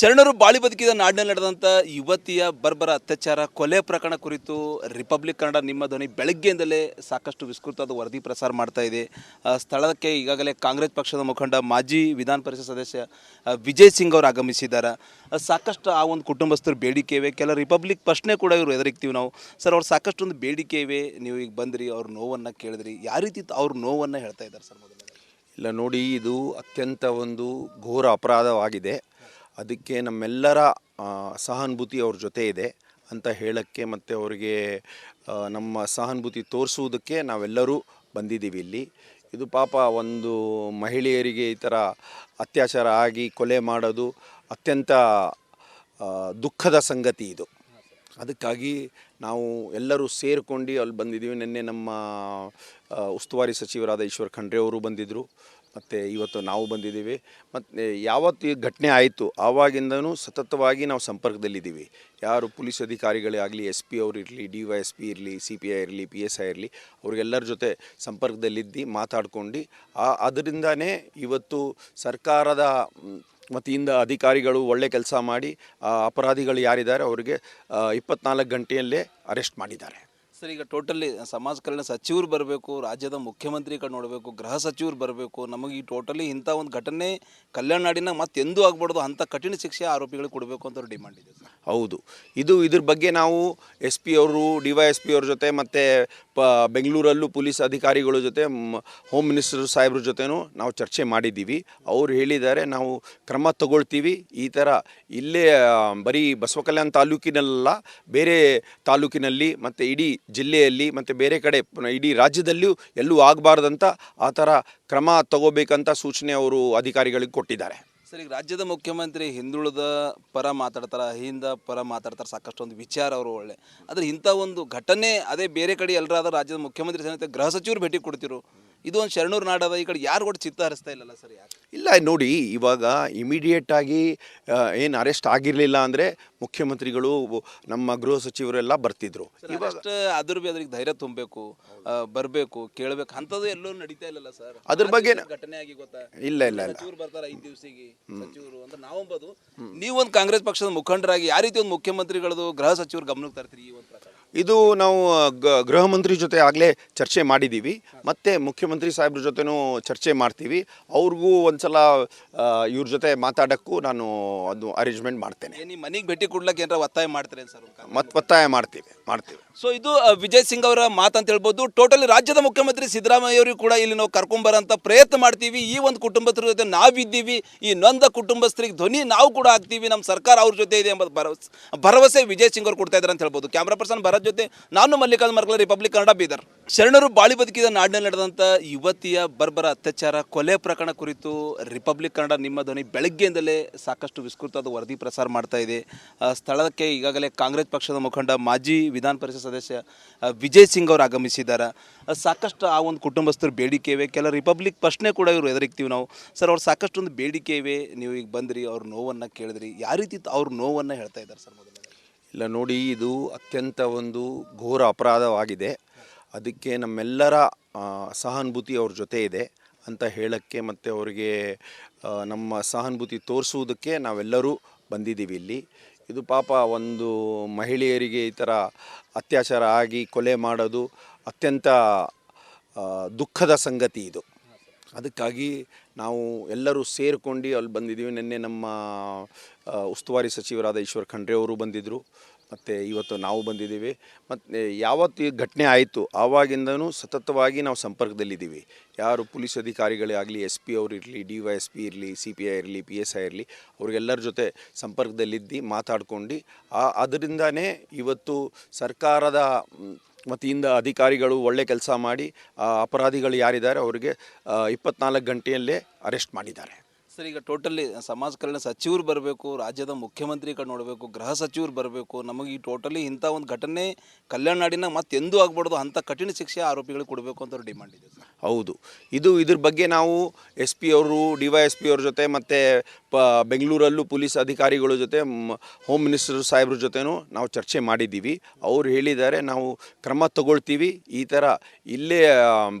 ಶರಣರು ಬಾಳಿ ಬದುಕಿದ ನಾಡಿನಲ್ಲಿ ನಡೆದಂಥ ಯುವತಿಯ ಬರ್ಬರ ಅತ್ಯಾಚಾರ, ಕೊಲೆ ಪ್ರಕರಣ ಕುರಿತು ರಿಪಬ್ಲಿಕ್ ಕನ್ನಡ ನಿಮ್ಮ ಧ್ವನಿ ಬೆಳಗ್ಗೆಯಿಂದಲೇ ಸಾಕಷ್ಟು ವಿಸ್ತೃತವಾದ ವರದಿ ಪ್ರಸಾರ ಮಾಡ್ತಾ ಇದೆ. ಸ್ಥಳಕ್ಕೆ ಈಗಾಗಲೇ ಕಾಂಗ್ರೆಸ್ ಪಕ್ಷದ ಮುಖಂಡ ಮಾಜಿ ವಿಧಾನ ಪರಿಷತ್ ಸದಸ್ಯ ವಿಜಯ್ ಸಿಂಗ್ ಅವರು ಆಗಮಿಸಿದ್ದಾರೆ. ಸಾಕಷ್ಟು ಆ ಒಂದು ಕುಟುಂಬಸ್ಥರ ಬೇಡಿಕೆ ಇವೆ. ಕೆಲ ರಿಪಬ್ಲಿಕ್ ಪ್ರಶ್ನೆ ಕೂಡ ಇವರು ಎದುರಿಗ್ತೀವಿ ನಾವು. ಸರ್, ಅವ್ರು ಸಾಕಷ್ಟು ಒಂದು ಬೇಡಿಕೆ ಇವೆ. ನೀವು ಈಗ ಬಂದ್ರಿ, ಅವ್ರ ನೋವನ್ನು ಕೇಳಿದ್ರಿ. ಯಾವ ರೀತಿ ಅವ್ರ ನೋವನ್ನು ಹೇಳ್ತಾ ಇದ್ದಾರೆ ಸರ್ ಮೊದಲು? ಇಲ್ಲ ನೋಡಿ, ಇದು ಅತ್ಯಂತ ಒಂದು ಘೋರ ಅಪರಾಧವಾಗಿದೆ. ಅದಕ್ಕೆ ನಮ್ಮೆಲ್ಲರ ಸಹಾನುಭೂತಿ ಅವ್ರ ಜೊತೆ ಇದೆ ಅಂತ ಹೇಳಕ್ಕೆ ಮತ್ತು ಅವರಿಗೆ ನಮ್ಮ ಸಹಾನುಭೂತಿ ತೋರಿಸುವುದಕ್ಕೆ ನಾವೆಲ್ಲರೂ ಬಂದಿದ್ದೀವಿ ಇಲ್ಲಿ. ಇದು ಪಾಪ ಒಂದು ಮಹಿಳೆಯರಿಗೆ ಈ ಥರ ಅತ್ಯಾಚಾರ ಆಗಿ ಕೊಲೆ ಮಾಡೋದು ಅತ್ಯಂತ ದುಃಖದ ಸಂಗತಿ ಇದು. ಅದಕ್ಕಾಗಿ ನಾವು ಎಲ್ಲರೂ ಸೇರಿಕೊಂಡು ಅಲ್ಲಿ ಬಂದಿದ್ದೀವಿ. ನಿನ್ನೆ ನಮ್ಮ ಉಸ್ತುವಾರಿ ಸಚಿವರಾದ ಈಶ್ವರ್ ಖಂಡ್ರೆ ಅವರು ಬಂದಿದ್ದರು ಮತ್ತು ಇವತ್ತು ನಾವು ಬಂದಿದ್ದೀವಿ. ಮತ್ತು ಯಾವತ್ತು ಈ ಘಟನೆ ಆಯಿತು, ಆವಾಗಿಂದನೂ ಸತತವಾಗಿ ನಾವು ಸಂಪರ್ಕದಲ್ಲಿದ್ದೀವಿ. ಯಾರು ಪೊಲೀಸ್ ಅಧಿಕಾರಿಗಳೇ ಆಗಲಿ, ಎಸ್ ಪಿ ಅವರು ಇರಲಿ, ಡಿ ವೈ ಎಸ್ ಪಿ ಇರಲಿ, ಸಿ ಪಿ ಐ ಇರಲಿ, ಪಿ ಎಸ್ ಐ ಇರಲಿ, ಅವ್ರಿಗೆಲ್ಲರ ಜೊತೆ ಸಂಪರ್ಕದಲ್ಲಿದ್ದು, ಮಾತಾಡ್ಕೊಂಡು, ಆ, ಅದರಿಂದನೇ ಇವತ್ತು ಸರ್ಕಾರದ ವತಿಯಿಂದ ಅಧಿಕಾರಿಗಳು ಒಳ್ಳೆ ಕೆಲಸ ಮಾಡಿ ಅಪರಾಧಿಗಳು ಯಾರಿದ್ದಾರೆ, ಅವರಿಗೆ ಇಪ್ಪತ್ನಾಲ್ಕು ಗಂಟೆಯಲ್ಲೇ ಅರೆಸ್ಟ್ ಮಾಡಿದ್ದಾರೆ. ಸರ್, ಈಗ ಟೋಟಲಿ ಸಮಾಜ ಕಲ್ಯಾಣ ಸಚಿವರು ಬರಬೇಕು, ರಾಜ್ಯದ ಮುಖ್ಯಮಂತ್ರಿ ಕಡೆ ನೋಡಬೇಕು, ಗೃಹ ಸಚಿವರು ಬರಬೇಕು, ನಮಗೆ ಈ ಟೋಟಲಿ ಇಂಥ ಒಂದು ಘಟನೆ ಕಲ್ಯಾಣ ನಾಡಿನ ಮತ್ತೆ ಎಂದೂ ಆಗ್ಬಾರ್ದು, ಅಂಥ ಕಠಿಣ ಶಿಕ್ಷೆ ಆರೋಪಿಗಳಿಗೆ ಕೊಡಬೇಕು ಅಂತ ಡಿಮ್ಯಾಂಡ್ ಇದೆ ಸರ್. ಹೌದು. ಇದು ಇದ್ರ ಬಗ್ಗೆ ನಾವು ಎಸ್ ಪಿ ಅವರು, ಡಿ ವೈ ಎಸ್ ಪಿ ಅವ್ರ ಜೊತೆ ಮತ್ತು ಪ ಬೆಂಗಳೂರಲ್ಲೂ ಪೊಲೀಸ್ ಅಧಿಕಾರಿಗಳ ಜೊತೆ ಹೋಮ್ ಮಿನಿಸ್ಟರ್ ಸಾಹೇಬ್ರ ಜೊತೆನೂ ನಾವು ಚರ್ಚೆ ಮಾಡಿದ್ದೀವಿ. ಅವ್ರು ಹೇಳಿದ್ದಾರೆ, ನಾವು ಕ್ರಮ ತಗೊಳ್ತೀವಿ. ಈ ಥರ ಇಲ್ಲೇ ಬರೀ ಬಸವ ಕಲ್ಯಾಣ ತಾಲೂಕಿನಲ್ಲ, ಬೇರೆ ತಾಲೂಕಿನಲ್ಲಿ ಮತ್ತು ಇಡೀ ಜಿಲ್ಲೆಯಲ್ಲಿ ಮತ್ತು ಬೇರೆ ಕಡೆ, ಇಡೀ ರಾಜ್ಯದಲ್ಲೂ ಎಲ್ಲೂ ಆಗಬಾರ್ದಂತ ಆ ಥರ ಕ್ರಮ ತಗೋಬೇಕಂತ ಸೂಚನೆ ಅವರು ಅಧಿಕಾರಿಗಳಿಗೆ ಕೊಟ್ಟಿದ್ದಾರೆ. ಸರ್, ಈಗ ರಾಜ್ಯದ ಮುಖ್ಯಮಂತ್ರಿ ಹಿಂದುಳಿದ ಪರ ಮಾತಾಡ್ತಾರೆ ಹಿಂದ ಪರ ಮಾತಾಡ್ತಾರೆ, ಸಾಕಷ್ಟು ಒಂದು ವಿಚಾರ ಅವರು ಒಳ್ಳೆ. ಆದರೆ ಇಂಥ ಒಂದು ಘಟನೆ ಅದೇ ಬೇರೆ ಕಡೆ ಎಲ್ಲರಾದ ರಾಜ್ಯದ ಮುಖ್ಯಮಂತ್ರಿ ಸಮೇತ ಗೃಹ ಸಚಿವರು ಭೇಟಿ ಕೊಡ್ತಿರು. ಇದು ಒಂದು ಶರಣೂರು ನಾಡದ ಈ ಕಡೆ ಯಾರು ಕೂಡ ಚಿತ್ತ ಹರಿಸ್ತಾ ಇಲ್ಲಲ್ಲ ಸರ್ ಯಾಕೆ? ಇಲ್ಲ ನೋಡಿ ಇವಾಗ ಇಮಿಡಿಯೇಟ್ ಆಗಿ ಏನು ಅರೆಸ್ಟ್ ಆಗಿರಲಿಲ್ಲ ಅಂದರೆ ಮುಖ್ಯಮಂತ್ರಿಗಳು ನಮ್ಮ ಗೃಹ ಸಚಿವರೆಲ್ಲ ಬರ್ತಿದ್ರು. ಇವಾಗ ಅದ್ರ ಬಿ ಅದ್ರಿಗೆ ಧೈರ್ಯ ತುಂಬಬೇಕು ಬರಬೇಕು ಕೇಳಬೇಕು ಅಂಥದ್ದು ಎಲ್ಲೂ ನಡೀತಾ ಇಲ್ಲಲ್ಲ ಸರ್. ಅದ್ರ ಬಗ್ಗೆ ಘಟನೆ ಆಗಿ ಗೊತ್ತಾ? ಇಲ್ಲ ಇಲ್ಲ ಇಲ್ಲ. ಸಚಿವರು ಬರ್ತಾರೆ ಐದು ದಿವಸಿಗೆ ಸಚಿವರು ಅಂತ ನಾವು ಅಂಬೋದು. ಒಂದು ಕಾಂಗ್ರೆಸ್ ಪಕ್ಷದ ಮುಖಂಡರಾಗಿ ಯಾವ ರೀತಿ ಒಂದು ಮುಖ್ಯಮಂತ್ರಿಗಳದು ಗೃಹ ಸಚಿವರು ಗಮನಕ್ಕೆ ತರ್ತೀರಿ ಈ ಒಂದು ಇದು ನಾವು ಗ- ಗೃಹ ಮಂತ್ರಿ ಜೊತೆ ಆಗಲೇ ಚರ್ಚೆ ಮಾಡಿದ್ದೀವಿ ಮತ್ತು ಮುಖ್ಯಮಂತ್ರಿ ಸಾಹೇಬ್ರ ಜೊತೆನೂ ಚರ್ಚೆ ಮಾಡ್ತೀವಿ. ಅವ್ರಿಗೂ ಒಂದ್ಸಲ ಸಲ ಇವ್ರ ಜೊತೆ ಮಾತಾಡೋಕ್ಕೂ ನಾನು ಅದು ಅರೇಂಜ್ಮೆಂಟ್ ಮಾಡ್ತೇನೆ. ನಿಮ್ಮ ಮನೆಗೆ ಭೇಟಿ ಕೊಡ್ಲಕ್ಕೆ ಏನಾರ ಒತ್ತಾಯ ಮಾಡ್ತೀರಿ ಸರ್? ಮತ್ತೆ ಒತ್ತಾಯ ಮಾಡ್ತೀವಿ ಮಾಡ್ತೀವಿ. ಸೊ ಇದು ವಿಜಯ್ ಸಿಂಗ್ ಅವರ ಮಾತಂತ ಹೇಳ್ಬೋದು. ಟೋಟಲಿ ರಾಜ್ಯದ ಮುಖ್ಯಮಂತ್ರಿ ಸಿದ್ದರಾಮಯ್ಯ ಅವರಿಗೂ ಕೂಡ ಇಲ್ಲಿ ನಾವು ಕರ್ಕೊಂಬರಂತ ಪ್ರಯತ್ನ ಮಾಡ್ತೀವಿ. ಈ ಒಂದು ಕುಟುಂಬಸ್ಥರ ಜೊತೆ ನಾವಿದ್ದೀವಿ. ಈ ನೊಂದ ಕುಟುಂಬಸ್ಥರಿಗೆ ಧ್ವನಿ ನಾವು ಕೂಡ ಆಗ್ತೀವಿ ನಮ್ಮ ಸರ್ಕಾರ ಅವ್ರ ಜೊತೆ ಇದೆ ಎಂಬ ಭರವಸೆ ಭರವಸೆ ವಿಜಯ್ ಸಿಂಗ್ ಅವರು ಕೊಡ್ತಾ ಇದ್ದಾರೆ ಅಂತ ಹೇಳ್ಬೋದು. ಕ್ಯಾಮ್ರಾ ಪರ್ಸನ್ ಭರತ್ ಜೊತೆ ನಾನು ಮಲ್ಲಿಕಾರ್ಜುನ ಮರ್ಕಲ ರಿಪಬ್ಲಿಕ್ ಕನ್ನಡ ಬೀದರ್. ಶರಣರು ಬಾಳಿ ಬದುಕಿದ ನಾಡಿನಲ್ಲಿ ನಡೆದಂಥ ಯುವತಿಯ ಬರ್ಬರ ಅತ್ಯಾಚಾರ, ಕೊಲೆ ಪ್ರಕರಣ ಕುರಿತು ರಿಪಬ್ಲಿಕ್ ಕನ್ನಡ ನಿಮ್ಮ ಧ್ವನಿ ಬೆಳಗ್ಗೆಯಿಂದಲೇ ಸಾಕಷ್ಟು ವಿಸ್ತೃತವಾದ ವರದಿ ಪ್ರಸಾರ ಮಾಡ್ತಾ ಇದೆ. ಸ್ಥಳಕ್ಕೆ ಈಗಾಗಲೇ ಕಾಂಗ್ರೆಸ್ ಪಕ್ಷದ ಮುಖಂಡ ಮಾಜಿ ವಿಧಾನ ಪರಿಷತ್ ಸದಸ್ಯ ವಿಜಯ್ ಸಿಂಗ್ ಅವರು ಆಗಮಿಸಿದ್ದಾರೆ. ಸಾಕಷ್ಟು ಆ ಒಂದು ಕುಟುಂಬಸ್ಥರ ಬೇಡಿಕೆ ಇವೆ. ಕೆಲ ರಿಪಬ್ಲಿಕ್ ಪ್ರಶ್ನೆ ಕೂಡ ಇವರು ಎದುರಿಗ್ತೀವಿ ನಾವು. ಸರ್ ಅವ್ರು ಸಾಕಷ್ಟು ಒಂದು ಬೇಡಿಕೆ ಇವೆ. ನೀವು ಈಗ ಬಂದ್ರಿ, ಅವ್ರ ನೋವನ್ನು ಕೇಳಿದ್ರಿ. ಯಾವ ರೀತಿ ಅವ್ರ ನೋವನ್ನು ಹೇಳ್ತಾ ಇದ್ದಾರೆ ಸರ್ ಮೊದಲು? ಇಲ್ಲ ನೋಡಿ, ಇದು ಅತ್ಯಂತ ಒಂದು ಘೋರ ಅಪರಾಧವಾಗಿದೆ. ಅದಕ್ಕೆ ನಮ್ಮೆಲ್ಲರ ಸಹಾನುಭೂತಿ ಅವ್ರ ಜೊತೆ ಇದೆ ಅಂತ ಹೇಳಕ್ಕೆ ಮತ್ತು ಅವರಿಗೆ ನಮ್ಮ ಸಹಾನುಭೂತಿ ತೋರಿಸುವುದಕ್ಕೆ ನಾವೆಲ್ಲರೂ ಬಂದಿದ್ದೀವಿ ಇಲ್ಲಿ. ಇದು ಪಾಪ ಒಂದು ಮಹಿಳೆಯರಿಗೆ ಈ ಥರ ಅತ್ಯಾಚಾರ ಆಗಿ ಕೊಲೆ ಮಾಡೋದು ಅತ್ಯಂತ ದುಃಖದ ಸಂಗತಿ ಇದು. ಅದಕ್ಕಾಗಿ ನಾವು ಎಲ್ಲರೂ ಸೇರಿಕೊಂಡು ಅಲ್ಲಿ ಬಂದಿದ್ದೀವಿ. ನಿನ್ನೆ ನಮ್ಮ ಉಸ್ತುವಾರಿ ಸಚಿವರಾದ ಈಶ್ವರ್ ಖಂಡ್ರೆ ಅವರು ಬಂದಿದ್ದರು ಮತ್ತು ಇವತ್ತು ನಾವು ಬಂದಿದ್ದೀವಿ. ಮತ್ತು ಯಾವತ್ತು ಈ ಘಟನೆ ಆಯಿತು, ಆವಾಗಿಂದನೂ ಸತತವಾಗಿ ನಾವು ಸಂಪರ್ಕದಲ್ಲಿದ್ದೀವಿ. ಯಾರು ಪೊಲೀಸ್ ಅಧಿಕಾರಿಗಳೇ ಆಗಲಿ ಎಸ್ ಪಿ ಅವರು ಇರಲಿ, ಡಿ ವೈ ಎಸ್ ಪಿ ಇರಲಿ, ಸಿ ಪಿ ಐ ಇರಲಿ, ಪಿ ಎಸ್ ಐ ಇರಲಿ, ಅವ್ರಿಗೆಲ್ಲರ ಜೊತೆ ಸಂಪರ್ಕದಲ್ಲಿದ್ದು, ಮಾತಾಡ್ಕೊಂಡು, ಆ, ಅದರಿಂದನೇ ಇವತ್ತು ಸರ್ಕಾರದ ವತಿಯಿಂದ ಅಧಿಕಾರಿಗಳು ಒಳ್ಳೆ ಕೆಲಸ ಮಾಡಿ ಅಪರಾಧಿಗಳು ಯಾರಿದ್ದಾರೆ ಅವರಿಗೆ ಇಪ್ಪತ್ನಾಲ್ಕು ಗಂಟೆಯಲ್ಲೇ ಅರೆಸ್ಟ್ ಮಾಡಿದ್ದಾರೆ. ಸರ್, ಈಗ ಟೋಟಲಿ ಸಮಾಜ ಕಲ್ಯಾಣ ಸಚಿವರು ಬರಬೇಕು, ರಾಜ್ಯದ ಮುಖ್ಯಮಂತ್ರಿ ಕಡೆ ನೋಡಬೇಕು, ಗೃಹ ಸಚಿವರು ಬರಬೇಕು, ನಮಗೆ ಈ ಟೋಟಲಿ ಇಂಥ ಒಂದು ಘಟನೆ ಕಲ್ಯಾಣ ನಾಡಿನ ಮತ್ತೆ ಎಂದೂ ಆಗ್ಬಾರ್ದು, ಅಂಥ ಕಠಿಣ ಶಿಕ್ಷೆ ಆರೋಪಿಗಳಿಗೆ ಕೊಡಬೇಕು ಅಂತ ಡಿಮಾಂಡ್ ಇದೆ ಹೌದು. ಇದು ಇದ್ರ ಬಗ್ಗೆ ನಾವು ಎಸ್ ಪಿ ಅವರು, ಡಿ ವೈ ಎಸ್ ಅವ್ರ ಜೊತೆ ಮತ್ತು ಪ, ಬೆಂಗಳೂರಲ್ಲೂ ಪೊಲೀಸ್ ಅಧಿಕಾರಿಗಳ ಜೊತೆ ಹೋಮ್ ಮಿನಿಸ್ಟರ್ ಸಾಹೇಬ್ರ ಜೊತೆನೂ ನಾವು ಚರ್ಚೆ ಮಾಡಿದ್ದೀವಿ. ಅವ್ರು ಹೇಳಿದ್ದಾರೆ, ನಾವು ಕ್ರಮ ತಗೊಳ್ತೀವಿ. ಈ ಥರ ಇಲ್ಲೇ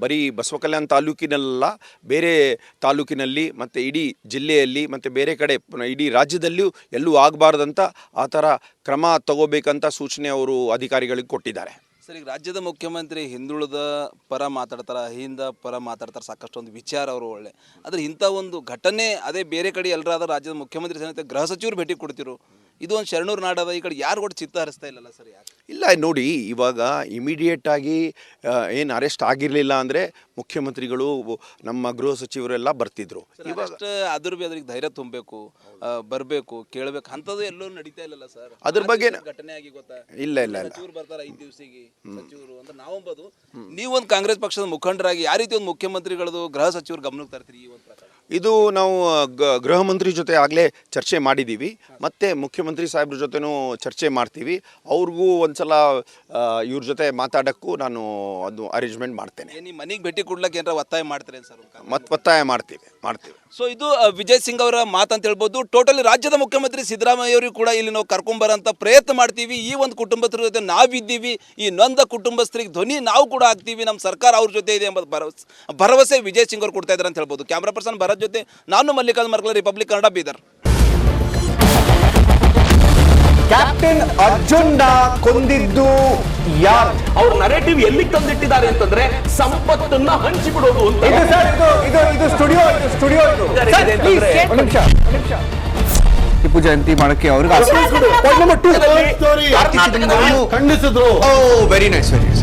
ಬರೀ ಬಸವ ಕಲ್ಯಾಣ ತಾಲೂಕಿನಲ್ಲ, ಬೇರೆ ತಾಲೂಕಿನಲ್ಲಿ ಮತ್ತು ಇಡೀ ಜಿಲ್ಲೆಯಲ್ಲಿ ಮತ್ತು ಬೇರೆ ಕಡೆ ಇಡೀ ರಾಜ್ಯದಲ್ಲಿಯೂ ಎಲ್ಲೂ ಆಗಬಾರ್ದಂತ ಆ ಥರ ಕ್ರಮ ತಗೋಬೇಕಂತ ಸೂಚನೆ ಅವರು ಅಧಿಕಾರಿಗಳಿಗೆ ಕೊಟ್ಟಿದ್ದಾರೆ. ಸರ್, ಈಗ ರಾಜ್ಯದ ಮುಖ್ಯಮಂತ್ರಿ ಹಿಂದುಳಿದ ಪರ ಮಾತಾಡ್ತಾರೆ ಹಿಂದ ಪರ ಮಾತಾಡ್ತಾರೆ ಸಾಕಷ್ಟು ಒಂದು ವಿಚಾರ ಅವರು ಒಳ್ಳೆ. ಆದರೆ ಇಂಥ ಒಂದು ಘಟನೆ ಅದೇ ಬೇರೆ ಕಡೆ ಎಲ್ಲರಾದ ರಾಜ್ಯದ ಮುಖ್ಯಮಂತ್ರಿ ಸಮೇತ ಗೃಹ ಸಚಿವರು ಭೇಟಿ ಕೊಡ್ತಿರು. ಇದು ಒಂದು ಶರಣೂರು ನಾಡದ ಈ ಕಡೆ ಯಾರು ಕೂಡ ಚಿತ್ತ ಹರಿಸ್ತಾ ಇಲ್ಲಲ್ಲ ಸರ್ ಯಾಕೆ? ಇಲ್ಲ ನೋಡಿ ಇವಾಗ ಇಮಿಡಿಯೇಟ್ ಆಗಿ ಏನು ಅರೆಸ್ಟ್ ಆಗಿರಲಿಲ್ಲ ಅಂದರೆ ಮುಖ್ಯಮಂತ್ರಿಗಳು ನಮ್ಮ ಗೃಹ ಸಚಿವರೆಲ್ಲ ಬರ್ತಿದ್ರು. ಇವಾಗ ಅದ್ರ ಬಿ ಅದ್ರಿಗೆ ಧೈರ್ಯ ತುಂಬಬೇಕು ಬರಬೇಕು ಕೇಳಬೇಕು ಅಂಥದ್ದು ಎಲ್ಲೂ ನಡೀತಾ ಇಲ್ಲಲ್ಲ ಸರ್. ಅದ್ರ ಬಗ್ಗೆ ಘಟನೆ ಆಗಿ ಗೊತ್ತಾ? ಇಲ್ಲ ಇಲ್ಲ ಇಲ್ಲ. ಸಚಿವರು ಬರ್ತಾರೆ ಐದು ದಿವಸಿಗೆ ಸಚಿವರು ಅಂತ ನಾವಂಬೋದು. ನೀವೊಂದು ಕಾಂಗ್ರೆಸ್ ಪಕ್ಷದ ಮುಖಂಡರಾಗಿ ಯಾವ ರೀತಿ ಒಂದು ಮುಖ್ಯಮಂತ್ರಿಗಳದು ಗೃಹ ಸಚಿವರು ಗಮನಕ್ಕೆ ತರ್ತೀರಿ ಈ ಒಂದು ಪ್ರಕರಣ? ಇದು ನಾವು ಗ- ಗೃಹ ಮಂತ್ರಿ ಜೊತೆ ಆಗಲೇ ಚರ್ಚೆ ಮಾಡಿದ್ದೀವಿ ಮತ್ತು ಮುಖ್ಯಮಂತ್ರಿ ಸಾಹೇಬ್ರ ಜೊತೆನೂ ಚರ್ಚೆ ಮಾಡ್ತೀವಿ. ಅವ್ರಿಗೂ ಒಂದ್ಸಲ ಸಲ ಇವ್ರ ಜೊತೆ ಮಾತಾಡೋಕ್ಕೂ ನಾನು ಅದು ಅರೇಂಜ್ಮೆಂಟ್ ಮಾಡ್ತೇನೆ. ನಿಮ್ಮ ಮನೆಗೆ ಭೇಟಿ ಕೊಡ್ಲಿಕ್ಕೆ ಏನಾರ ಒತ್ತಾಯ ಮಾಡ್ತಾರೆ ಸರ್? ಮತ್ತೆ ಒತ್ತಾಯ ಮಾಡ್ತೀವಿ ಮಾಡ್ತೀವಿ. ಸೊ ಇದು ವಿಜಯ್ ಸಿಂಗ್ ಅವರ ಮಾತಂತ ಹೇಳ್ಬೋದು. ಟೋಟಲಿ ರಾಜ್ಯದ ಮುಖ್ಯಮಂತ್ರಿ ಸಿದ್ದರಾಮಯ್ಯ ಅವರಿಗೆ ಕೂಡ ಇಲ್ಲಿ ನಾವು ಕರ್ಕೊಂಬರಂತ ಪ್ರಯತ್ನ ಮಾಡ್ತೀವಿ. ಈ ಒಂದು ಕುಟುಂಬಸ್ಥರ ಜೊತೆ ನಾವಿದ್ದೀವಿ. ಈ ನೊಂದ ಕುಟುಂಬಸ್ಥರಿಗೆ ಧ್ವನಿ ನಾವು ಕೂಡ ಆಗ್ತೀವಿ ನಮ್ಮ ಸರ್ಕಾರ ಅವ್ರ ಜೊತೆ ಇದೆ ಎಂಬ ಭರವಸೆ ಭರವಸೆ ವಿಜಯ್ ಸಿಂಗ್ ಅವರು ಕೊಡ್ತಾ ಇದ್ದಾರೆ ಅಂತ ಹೇಳ್ಬೋದು. ಕ್ಯಾಮ್ರಾ ಪರ್ಸನ್ ಭರತ್ ಜೊತೆ ನಾನು ಮಲ್ಲಿಕಾರ್ಜುನ್ ಮರ್ಕಲ ರಿಪಬ್ಲಿಕ್ ಕನ್ನಡ ಬೀದರ್. ಕ್ಯಾಪ್ಟನ್ ಅರ್ಜುನ್ ಕೊಂದಿದ್ದು ಯಾರು ಅವ್ರ ನರೇಟಿವ್ ಎಲ್ಲಿ ತಂದಿಟ್ಟಿದ್ದಾರೆ ಅಂತಂದ್ರೆ ಸಂಪತ್ತನ್ನ ಹಂಚಿಬಿಡೋದು ಅಂತ. ಇದು ಸರ್ ಇದು ಇದು ಇದು ಸ್ಟುಡಿಯೋ ಇದು ಸ್ಟುಡಿಯೋ ಇದು. ಸರ್, ಸರ್, ಇದೆ please, ಅಂತಂದ್ರೆ- ಒಂದ್ ನಿಮಿಷ. ಒಂದ್ ನಿಮಿಷ. ಟಿಪ್ಪು ಜಯಂತಿ ಮಾಡಕ್ಕೆ ಅವ್ರಿಗೆ ಕರ್ನಾಟಕದಲ್ಲಿ ಖಂಡಿಸಿದ್ರು. Oh very nice very nice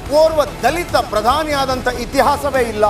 ಓರ್ವ ದಲಿತ ಪ್ರಧಾನಿಯಾದಂಥ ಇತಿಹಾಸವೇ ಇಲ್ಲ.